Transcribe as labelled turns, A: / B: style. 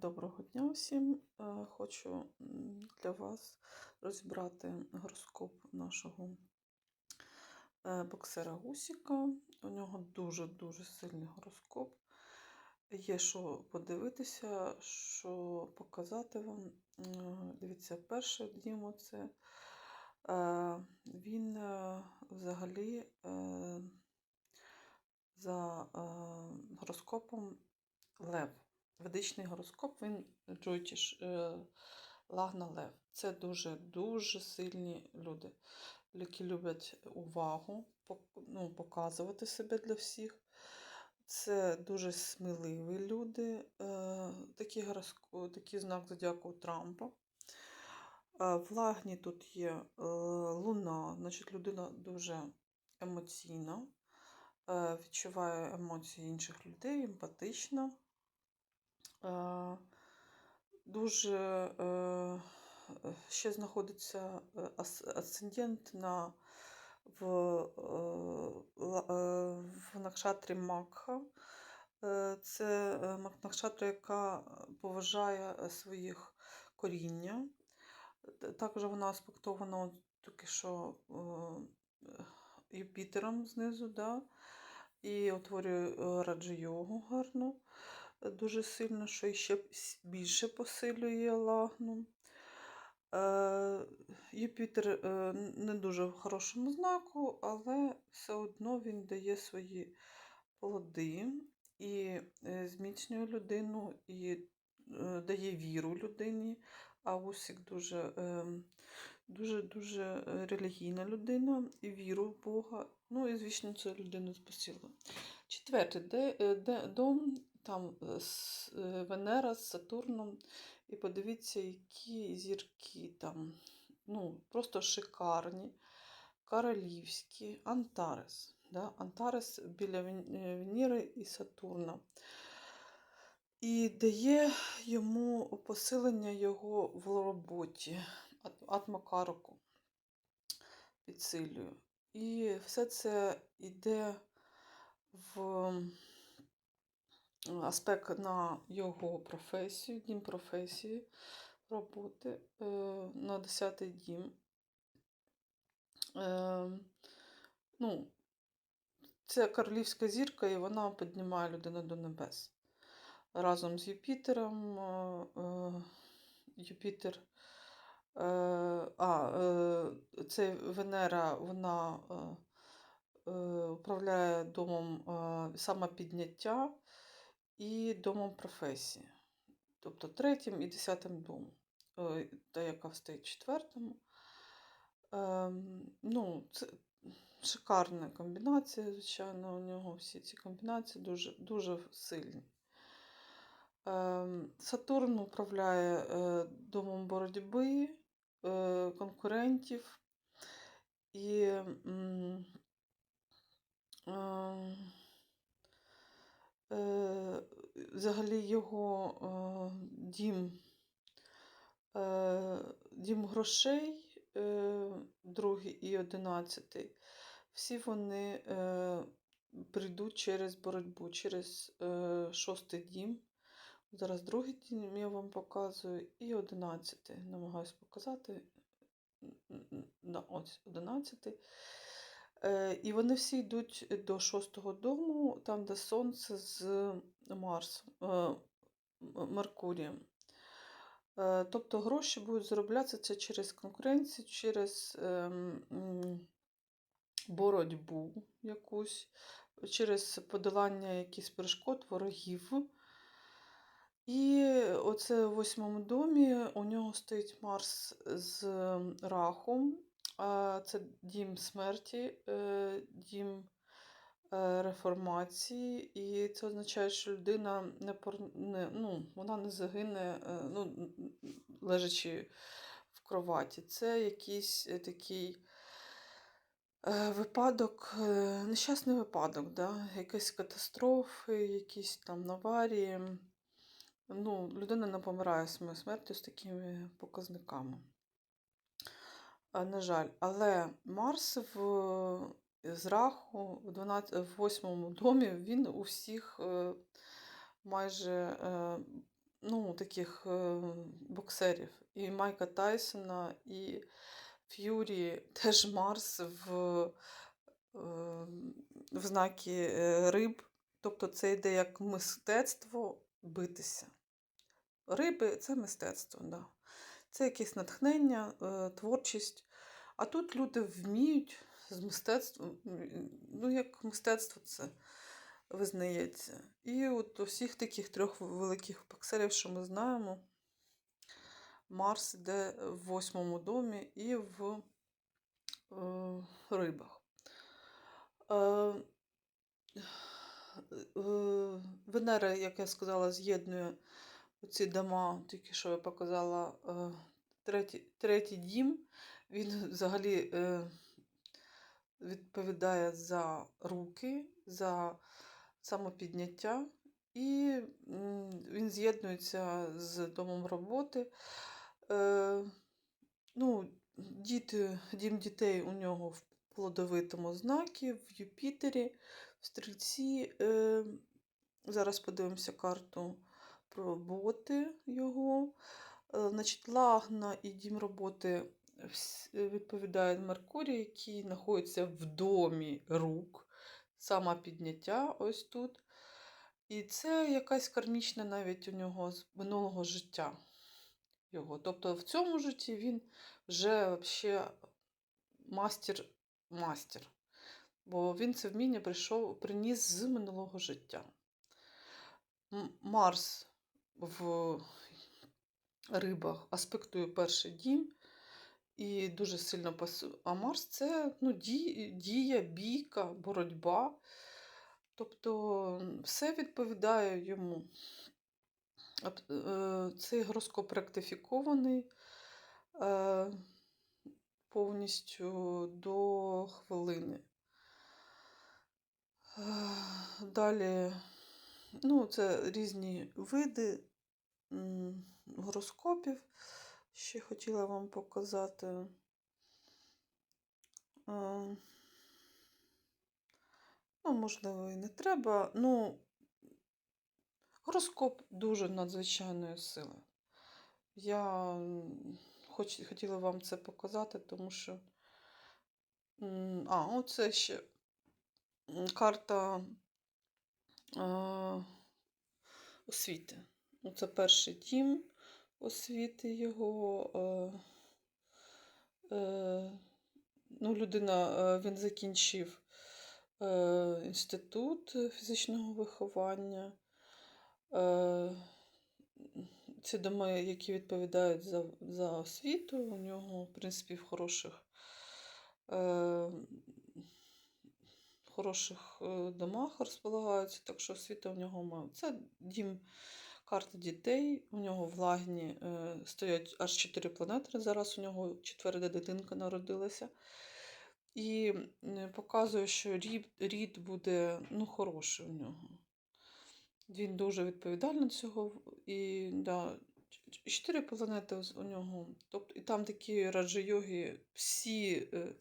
A: Доброго дня всім. Е, Хочу для вас розібрати гороскоп нашого е, боксера Гусіка. У нього дуже-дуже сильний гороскоп. Є що подивитися, що показати вам. Е, Дивіться, перше дімо це він взагалі за гороскопом Лев. Ведичний гороскоп, він Джойтіш е, Лагна Лев. Це дуже-дуже сильні люди, які люблять увагу, ну, показувати себе для всіх. Це дуже сміливі люди. Е, Такий, гороскоп, знак зодіаку Трампа. Е, В Лагні тут є луна, значить людина дуже емоційна, відчуває емоції інших людей, емпатична. Е, Дуже е, ще знаходиться е, асцендент на, в, в Накшатрі Макха. Це Накшатра, яка поважає своїх коріння. Також вона аспектована тільки що Юпітером знизу, да? і утворює раджа-йогу гарну е, дуже сильно, що ще більше посилює лагну. Е, Юпітер е, не дуже в хорошому знаку, але все одно він дає свої плоди і е, зміцнює людину, і дає віру людині. А Усік дуже, дуже, дуже релігійна людина і віру в Бога. Ну і, звісно, це людину спасіло. Четвертий дом, там е, е, Венера з Сатурном. І подивіться, які зірки там. Ну, просто шикарні, королівські, Антарес. Да? Антарес біля е, Венери і Сатурна. І дає йому посилення його в роботі, ат- атмакароку підсилює. І все це йде в аспект на його професію, дім професії роботи е, на 10-й дім. Е, ну, це королівська зірка, і вона піднімає людину до небес. Разом з Юпітером. е, Юпітер. А, це Венера, вона управляє домом самопідняття і домом професії. Тобто третім і десятим домом. Е, Та, яка стоїть четвертому. Ем, ну, це шикарна комбінація, звичайно, у нього всі ці комбінації дуже, дуже сильні. Ем, Сатурн управляє е, домом боротьби, е, конкурентів і ем, взагалі його е, дім, е, дім грошей, е, другий і одинадцятий, всі вони е, прийдуть через боротьбу, через е, шостий дім. Зараз другий дім я вам показую, і одинадцятий. Намагаюсь показати. Да, ось одинадцятий. Е, І вони всі йдуть до шостого дому, там, де сонце з Марсом, е, Меркурієм. Е, Тобто гроші будуть зароблятися через конкуренцію, через ем, боротьбу якусь, через подолання якихось перешкод, ворогів. І оце у восьмому домі у нього стоїть Марс з рахом. Це дім смерті, е, дім е, реформації, і це означає, що людина не, не, ну, вона не загине, е, ну, лежачи в кроваті. Це якийсь такий випадок, нещасний випадок, да? якісь катастрофи, якісь там аварії. Ну, людина не помирає самою смертю з такими показниками. На жаль, але Марс в з раху в 12, в 8 домі він у всіх е, майже е, ну, таких е, боксерів. І Майка Тайсона, і Ф'юрі, теж Марс в, е, в знакі е, риб. Тобто це йде як мистецтво битися. Риби це мистецтво, да. Це якесь натхнення, е, творчість. А тут люди вміють з мистецтвом, ну, як мистецтво це визнається. І от у всіх таких трьох великих боксерів, що ми знаємо, Марс йде в восьмому домі і в е, рибах. Е, е, Венера, як я сказала, з'єднує ці дома, тільки що я показала, е, третій, третій дім. Він взагалі е, відповідає за руки, за самопідняття, і він з'єднується з домом роботи. Е, ну, діти, дім дітей у нього в плодовитому знакі, в Юпітері, в Стрільці. Зараз подивимося карту роботи його. Е, Значить, лагна і дім роботи вс- відповідає Меркурій, який знаходиться в домі рук, самопідняття ось тут. І це якась кармічна навіть у нього з минулого життя. Його. Тобто в цьому житті він вже вообще мастер, мастер. Бо він це вміння прийшов, приніс з минулого життя. Марс в рибах аспектує перший дім і дуже сильно пасує. А Марс це ну, дія, бійка, боротьба. Тобто все відповідає йому. Е, Цей гороскоп ректифікований е, повністю до хвилини. Е, Далі, ну, це різні види гороскопів. Ще хотіла вам показати. Е, Ну, можливо, і не треба. Ну, гороскоп дуже надзвичайної сили. Я хоч, хотіла вам це показати, тому що. А, оце ще карта освіти. Це перший дім освіти його. Е, ну, людина, е, він закінчив е, інститут фізичного виховання. Ці доми, які відповідають за, за освіту, у нього, в принципі, в хороших, хороших е, домах розполагаються, так що освіта у нього має. Це дім карти дітей. У нього в лагні е, стоять аж чотири планети. Зараз у нього четверта дитинка народилася. І показує, що рід, буде ну, хороший у нього. Він дуже відповідальний цього. І да, чотири планети у нього. Тобто, і там такі раджа-йоги, всі е,